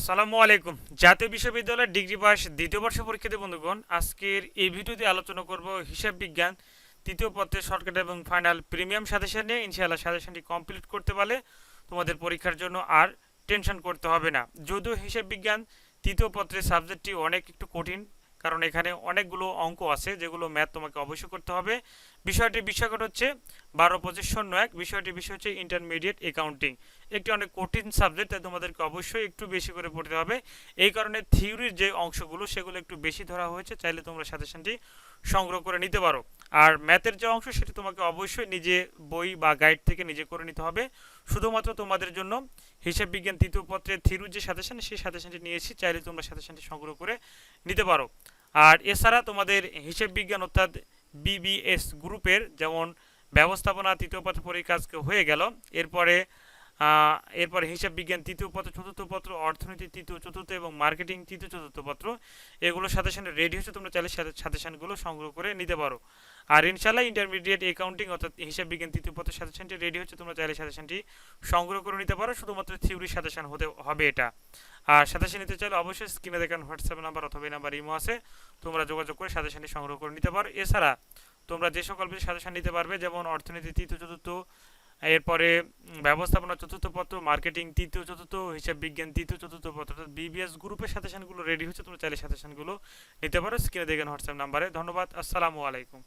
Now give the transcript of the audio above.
আসসালামু আলাইকুম। জাতীয় বিশ্ববিদ্যালয়ের ডিগ্রি পাস দ্বিতীয় বর্ষ পরীক্ষাতে বন্ধুগণ, আজকের এই ভিডিওতে আলোচনা করব হিসাব বিজ্ঞান, তৃতীয় পত্রের শর্টকাট এবং ফাইনাল প্রিমিয়াম সাজেশন নিয়ে। ইনশাআল্লাহ সাজেশনটি কমপ্লিট করতে পারলে তোমাদের পরীক্ষার জন্য আর টেনশন করতে হবে না। যদিও হিসাব বিজ্ঞান তৃতীয় পত্রের সাবজেক্টটি অনেক একটু কঠিন কারণ এখানে অনেকগুলো অঙ্ক আছে যেগুলো ম্যাথ তোমাকে অবশ্যই করতে হবে। বিষয়টির বিষয়কট হচ্ছে বারো পঁচিশ শূন্য এক। বিষয়টির বিষয় হচ্ছে ইন্টারমিডিয়েট অ্যাকাউন্টিং একটি অনেক কঠিন সাবজেক্ট তাই তোমাদেরকে অবশ্যই একটু বেশি করে পড়তে হবে। এই কারণে থিওরির যে অংশগুলো, সেগুলো একটু বেশি ধরা হয়েছে। চাইলে তোমরা সাজেশনটি সংগ্রহ করে নিতে পারো। আর ম্যাথের যে অংশ, সেটি তোমাকে অবশ্যই নিজে বই বা গাইড থেকে নিজে করে নিতে হবে। শুধুমাত্র তোমাদের জন্য হিসাব বিজ্ঞান তৃতীয় পত্রের থিরুর যে সাজেশন সেই সাজেশনটি নিয়েছি চাইলে তোমরা সাজেশনটি সংগ্রহ করে নিতে পারো। আর এছাড়া তোমাদের হিসেব বিজ্ঞান অর্থাৎ বিবিএস গ্রুপের যেমন ব্যবস্থাপনা তৃতীয় পত্র পরীক্ষা হয়ে গেল। এরপরে এরপরে হিসাব বিজ্ঞান তৃতীয় পত্র, চতুর্থ পত্র, অর্থনীতি তৃতীয়, চতুর্থ এবং মার্কেটিং তৃতীয়, চতুর্থ পত্র। এগুলো সাজেশনে রেডি হচ্ছে তোমরা চাইলে সাজেশনগুলো সংগ্রহ করে নিতে পারো। আর ইনশাল্লাহ ইন্টারমিডিয়েট অ্যাকাউন্টিং অর্থাৎ হিসাব বিজ্ঞান তৃতীয় পত্র সাজেশনটি রেডি হচ্ছে তোমরা চাইলে সাজেশনটি সংগ্রহ করে নিতে পারো। শুধুমাত্র থিওরি সাজেশন হতে, হবে এটা। আর সাজেশন নিতে চাইলে অবশ্যই স্ক্রিনে দেখান হোয়াটসঅ্যাপ নাম্বার অথবা এই নাম্বার ইমো আছে। তোমরা যোগাযোগ করে সাজেশনটি সংগ্রহ করে নিতে পারো। এছাড়া তোমরা যে সকল বিষয়ে সাজেশন নিতে পারবে, যেমন অর্থনীতি তৃতীয়, চতুর্থ এরপরে ব্যবস্থাপনা চতুর্থ পত্র, মার্কেটিং তৃতীয় চতুর্থ, হিসাব বিজ্ঞান তৃতীয় চতুর্থ পত্র, অর্থাৎ বিবিএস গ্রুপের সাথে সাজেশনগুলো রেডি হচ্ছে তোমরা চাইলে সাজেশনগুলো নিতে পারো স্ক্রিনে দেখেন হোয়াটসঅ্যাপ নাম্বারে ধন্যবাদ, আসসালামু আলাইকুম।